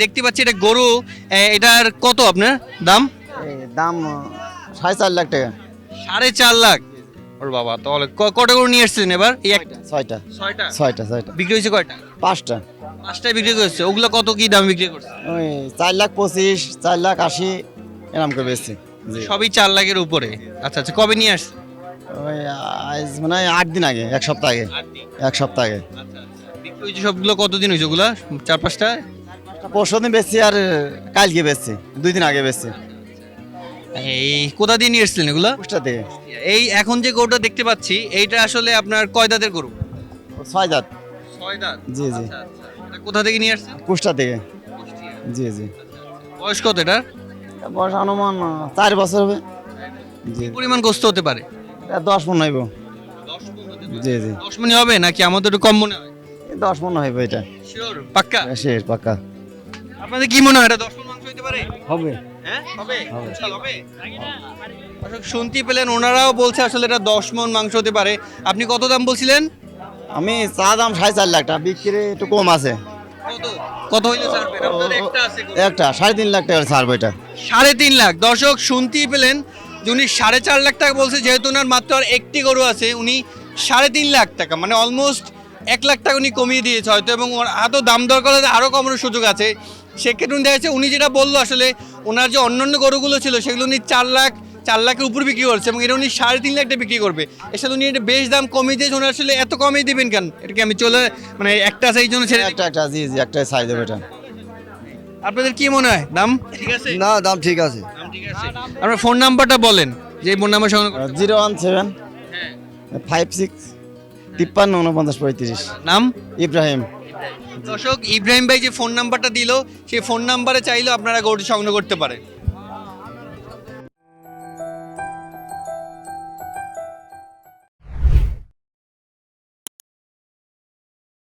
দেখতে পাচ্ছি এটা গরু এটার কত আপনার দাম? দাম সাড়ে চার লাখ টাকা। সাড়ে চার লাখ? ওর বাবা তাহলে কটা গরু নিয়ে এসেছিলেন এবার? এই একটা ছয়টা ছয়টা। ছয়টা? ছয়টা বিক্রি হয়েছে কয়টা? পাঁচটা। পাঁচটায় বিক্রি করছে ওগুলো কত কি দাম বিক্রি করছে? ওই চার লাখ পঁচিশ চার লাখ আশি এরকম করে বেচছি সবই চার লাখের উপরে। আচ্ছা আচ্ছা কবে নিয়ে আসছে ওই আজ মানে আট দিন আগে এক সপ্তাহ আগে। এক সপ্তাহ আগে। বিক্রি হয়েছে সবগুলো কতদিন হয়েছে ওগুলা? চার পাঁচটা? পরশু দিন বেচছি আর কালকে বেচছি দুই দিন আগে বেচছি। এই কোথা দিয়ে নিয়ে এসেছিলেন এগুলা? কুষ্টা থেকে এই এখন যে গরুটা দেখতে পাচ্ছি এইটা আসলে আপনার কয় দাঁতের গরু? ছয় জাত ছয় দাঁত? জি জি। আচ্ছা, আচ্ছা। কোথা থেকে নিয়ে আসছেন? কুষ্টা থেকে। জি জি। বয়স কত এটা বয়স অনুমান চার বছর হবে। জি। পরিমাণ গোস্ত হতে পারে? দশ মন হইব। জি জি। দশ মনে হবে নাকি আমাদের একটু কম মনে হয়? দশ মন হইব এটা। শিওর পাক্কা? শেষ পাক্কা। আপনাদের কি মনে হয় এটা দশ মন মাংস হতে পারে? হবে। হ্যাঁ? হবে? হবে। দর্শক শুনতে পেলেন ওনারাও বলছে আসলে এটা দশ মন মাংস হতে পারে। আপনি কত দাম বলছিলেন? আমি চা দাম সাড়ে চার লাখ টাকা বিক্রি একটু কম আছে। কত? হইলে একটা সাড়ে তিন লাখ টাকা ছাড়বো এটা। সাড়ে তিন লাখ। দর্শক শুনতেই পেলেন যে উনি সাড়ে চার লাখ টাকা বলছে যেহেতু ওনার মাত্র আর একটি গরু আছে উনি সাড়ে তিন লাখ টাকা মানে অলমোস্ট এক লাখ টাকা উনি কমিয়ে দিয়েছে হয়তো এবং ওর আদৌ দাম দর করলে আরও কমানোর সুযোগ আছে। সেক্ষেত্রে উনি দেখা যাচ্ছে উনি যেটা বলল আসলে ওনার যে অন্যান্য গরুগুলো ছিল সেগুলো উনি চার লাখ চার লাখের উপর বিক্রি করছে এবং এটা উনি সাড়ে তিন লাখ টাকা বিক্রি করবে। এর সাথে উনি এটা বেশ দাম কমিয়ে দিয়েছে উনি আসলে এত কমিয়ে দিবেন কেন? এটাকে আমি চলে মানে একটা সেই জন্য ছেড়ে একটা একটা জি জি একটা ছাড় দেবো এটা। আপনাদের কি মনে হয়? দাম? ঠিক আছে। না দাম ঠিক আছে। দাম ঠিক আছে। আপনার ফোন নাম্বারটা বলেন যে ফোন নাম্বার সঙ্গে জিরো ওয়ান সেভেন হ্যাঁ। ফাইভ সিক্স তিপ্পান্ন উনপঞ্চাশ পঁয়ত্রিশ। নাম? ইব্রাহিম। দর্শক, ইব্রাহিম ভাই যে ফোন নাম্বারটা দিল সেই ফোন নাম্বারে চাইলেও আপনারা গরুটি সংগ্রহ করতে পারেন।